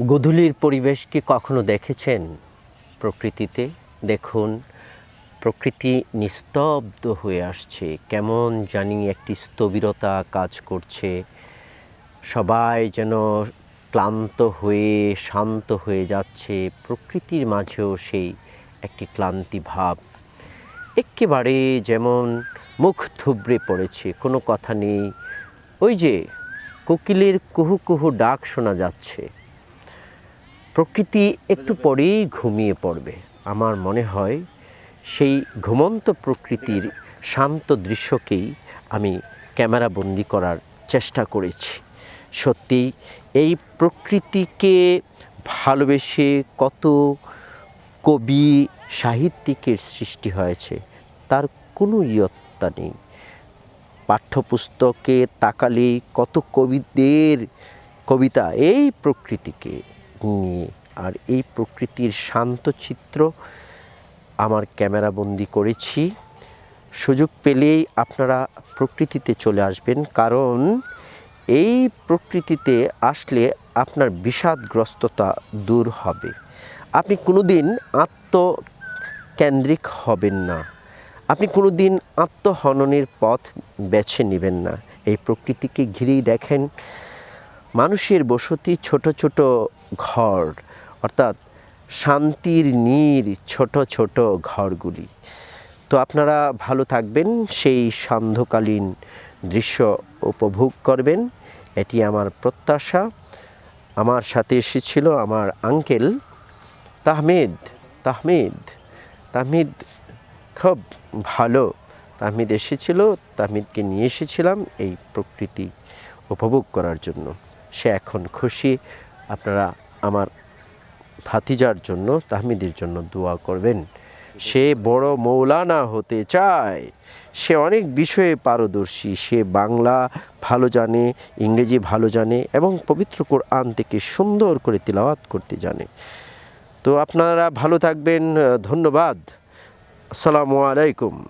গোধূলির পরিবেশ কি কখনো দেখেছেন প্রকৃতিতে? দেখুন, প্রকৃতি নিস্তব্ধ হয়ে আসছে। কেমন জানি একটি স্থবিরতা কাজ করছে। সবাই যেন ক্লান্ত হয়ে, শান্ত হয়ে যাচ্ছে। প্রকৃতির মাঝেও সেই একটি ক্লান্তি ভাব। একেবারে যেমন মুখ থুবড়ে পড়েছে, কোনো কথা নেই। ওই যে কোকিলের কুহু কুহু ডাক শোনা যাচ্ছে। প্রকৃতি একটু পরেই ঘুমিয়ে পড়বে। আমার মনে হয় সেই ঘুমন্ত প্রকৃতির শান্ত দৃশ্যকেই আমি ক্যামেরা বন্দি করার চেষ্টা করেছি। সত্যি, এই প্রকৃতিকে ভালোবেসে কত কবি সাহিত্যিকের সৃষ্টি হয়েছে, তার কোনো ইয়ত্তা নেই। পাঠ্যপুস্তকে তাকালে কত কবিদের কবিতা এই প্রকৃতিকে নিয়ে আর এই প্রকৃতির শান্ত চিত্র আমার ক্যামেরাবন্দি করেছি। সুযোগ পেলেই আপনারা প্রকৃতিতে চলে আসবেন। কারণ এই প্রকৃতিতে আসলে আপনার বিষাদগ্রস্ততা দূর হবে। আপনি কোনোদিন আত্মকেন্দ্রিক হবেন না। আপনি কোনো দিন আত্মহননের পথ বেছে নেবেন না। এই প্রকৃতিকে ঘিরেই দেখেন, মানুষের বসতি ছোট ছোট ঘর, অর্থাৎ শান্তির নীর ছোট ছোট ঘরগুলি। তো আপনারা ভালো থাকবেন, সেই সান্ধ্যকালীন দৃশ্য উপভোগ করবেন। এটি আমার প্রত্যাশা। আমার সাথে এসেছিল আমার আঙ্কেল তাহমিদ তাহমিদ তাহমিদ খুব ভালো। তাহমিদ এসেছিল, তাহমিদকে নিয়ে এসেছিলাম এই প্রকৃতি উপভোগ করার জন্য। সে এখন খুশি আপনারা আমার ভাতিজার জন্য, তাহমিদের জন্য দোয়া করবেন। সে বড় মৌলানা হতে চায়। সে অনেক বিষয়ে পারদর্শী। সে বাংলা ভালো জানে, ইংরেজি ভালো জানে এবং পবিত্র কোরআন থেকে সুন্দর করে তিলাওয়াত করতে জানে। তো আপনারা ভালো থাকবেন, ধন্যবাদ। আসসালামু আলাইকুম।